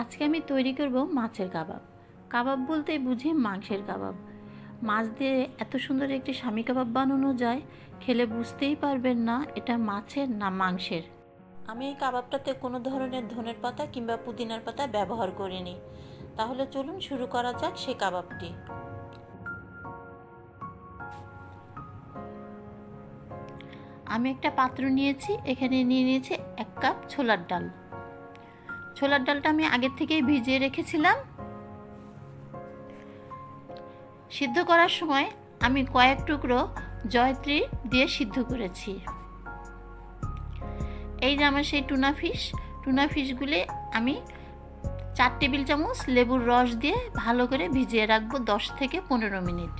আজকে আমি তৈরি করব মাছের কাবাব। কাবাব বলতেই বুঝি মাংসের কাবাব। মাছ দিয়ে এত সুন্দর একটি স্বামী কাবাব বানানো যায়, খেলে বুঝতেই পারবেন না এটা মাছের না মাংসের। আমি এই কাবাবটাতে কোনো ধরনের ধনের পাতা কিংবা পুদিনার পাতা ব্যবহার করিনি। তাহলে চলুন শুরু করা যাক সে কাবাবটি। আমি একটা পাত্র নিয়েছি, এখানে নিয়ে নিয়েছি এক কাপ ছোলার ডাল। ছোলার ডালটা আমি আগের থেকেই ভিজিয়ে রেখেছিলাম। সিদ্ধ করার সময় আমি কয়েক টুকরো জয়ত্রী দিয়ে সিদ্ধ করেছি। এই যে আমার সেই টুনা ফিশ, টুনা ফিশগুলি আমি চার টেবিল চামচ লেবুর রস দিয়ে ভালো করে ভিজিয়ে রাখব দশ থেকে পনেরো মিনিট।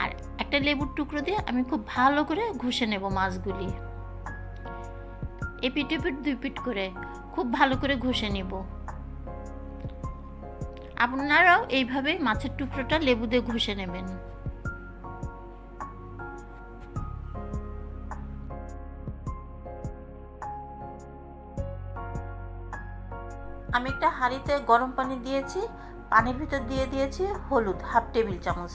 আর একটা লেবুর টুকরো দিয়ে আমি খুব ভালো করে ঘষে নেব মাছগুলি। এপিট এপিট দুই পিট করে খুব ভালো করে ঘষে নিব। আপনারাও এইভাবে মাছের টুকরোটা লেবু দিয়ে ঘষে নেবেন। আমি একটা হাঁড়িতে গরম পানি দিয়েছি, পানির ভিতর দিয়ে দিয়েছি হলুদ হাফ টেবিল চামচ।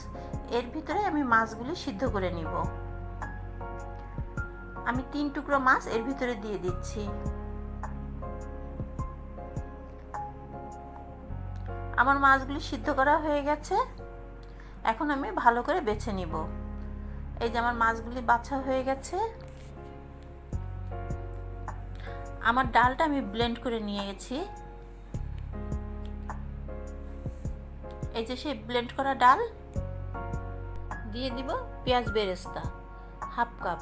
এর ভিতরে আমি মাছগুলি সিদ্ধ করে নিব। আমি তিন টুকরো মাছ এর ভিতরে দিয়ে দিচ্ছি। আমার মাছগুলি সিদ্ধ করা হয়ে গেছে। এখন আমি ভালো করে বেছে নিব। এই যে আমার মাছগুলি বাছা হয়ে গেছে। আমার ডালটা আমি ব্লেন্ড করে নিয়ে গেছি এই যে সেই ব্লেন্ড করা ডাল। দিয়ে দিব পেঁয়াজ বেরেস্তা, হাফ কাপ।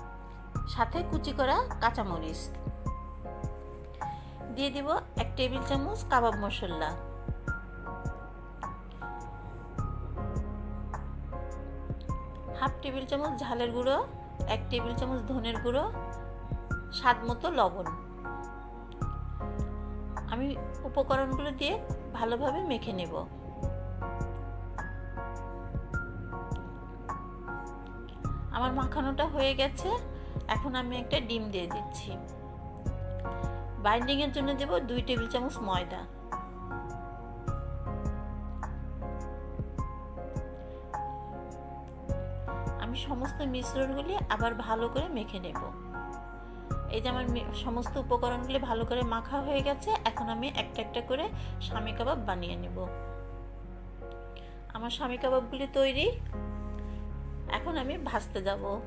সাথে কুচি করা কাঁচামরিচ। দিয়ে দিব এক টেবিল চামচ কাবাব মশলা। হাফ টেবিল চামচ ঝালের গুঁড়ো, এক টেবিল চামচ ধনের গুঁড়ো, স্বাদ মতো লবণ। আমি উপকরণগুলো দিয়ে ভালোভাবে মেখে নেব। আমার মাখানোটা হয়ে গেছে। এখন আমি একটা ডিম দিয়ে দিচ্ছি। বাইন্ডিংয়ের জন্য দেব দুই টেবিল চামচ ময়দা। আমি সমস্ত মিশ্রণগুলি আবার ভালো করে মেখে নেব। এই যে আমার সমস্ত উপকরণগুলি ভালো করে মাখা হয়ে গেছে, এখন আমি একটা একটা করে স্বামী কাবাব বানিয়ে নেব। আমার স্বামী কাবাবগুলি তৈরি। এখন আমি ভাজতে যাব।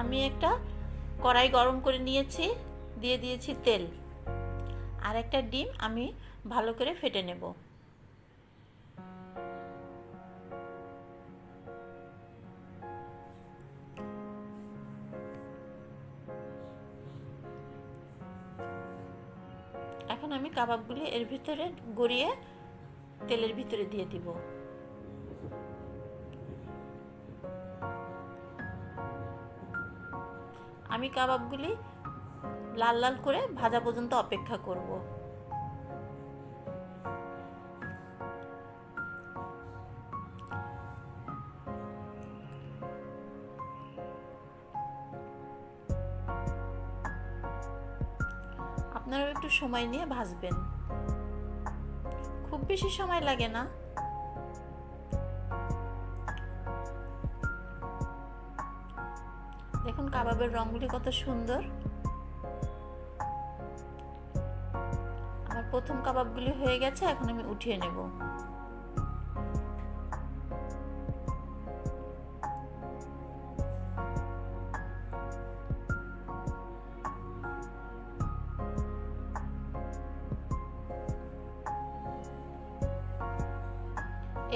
আমি একটা কড়াই গরম করে নিয়েছি, দিয়ে দিয়েছি তেল। আর একটা ডিম আমি ভালো করে ফেটে নেব। এখন আমি কাবাবগুলি এর ভিতরে গড়িয়ে তেলের ভিতরে দিয়ে দিব। আমি কাবাবগুলি লাল লাল করে ভাজা পর্যন্ত অপেক্ষা করব। আপনারাও একটু সময় নিয়ে ভাজবেন। খুব বেশি সময় লাগে না। দেখুন কাবাবের রঙগুলি কত সুন্দর। আমার প্রথম কাবাবগুলি হয়ে গেছে, এখন আমি উঠিয়ে নেব।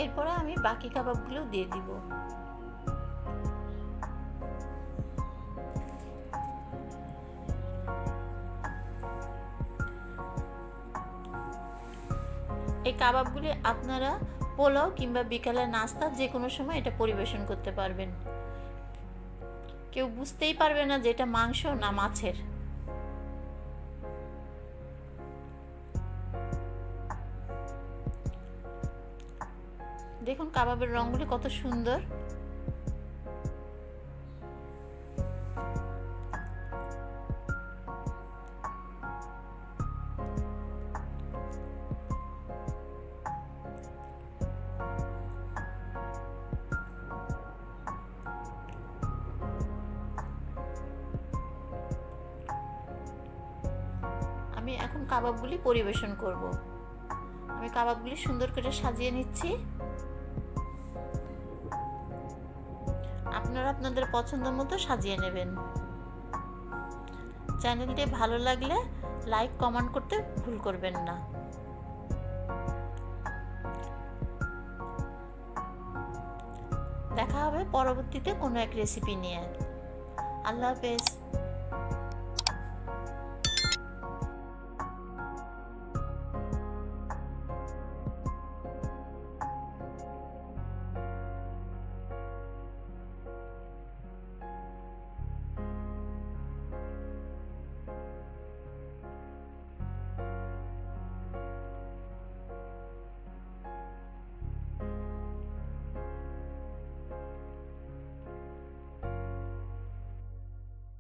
এরপরে আমি বাকি কাবাবগুলো দিয়ে দিব। এই কাবাবগুলি আপনারা পোলাও কিংবা বিকালের নাস্তা যে কোনো সময় এটা পরিবেশন করতে পারবেন। কেউ বুঝতেই পারবে না যে এটা মাংস না মাছের। দেখুন কাবাবের রঙগুলি কত সুন্দর। এখন কাবাবগুলি পরিবেশন করব। আমি কাবাবগুলি সুন্দর করে সাজিয়ে নিচ্ছি। আপনারা আপনাদের পছন্দ মতো সাজিয়ে নেবেন। চ্যানেলটি ভালো লাগলে লাইক, কমেন্ট করতে ভুল করবেন না। দেখা হবে পরবর্তীতে কোনো এক রেসিপি নিয়ে। আল্লাহ হাফেজ।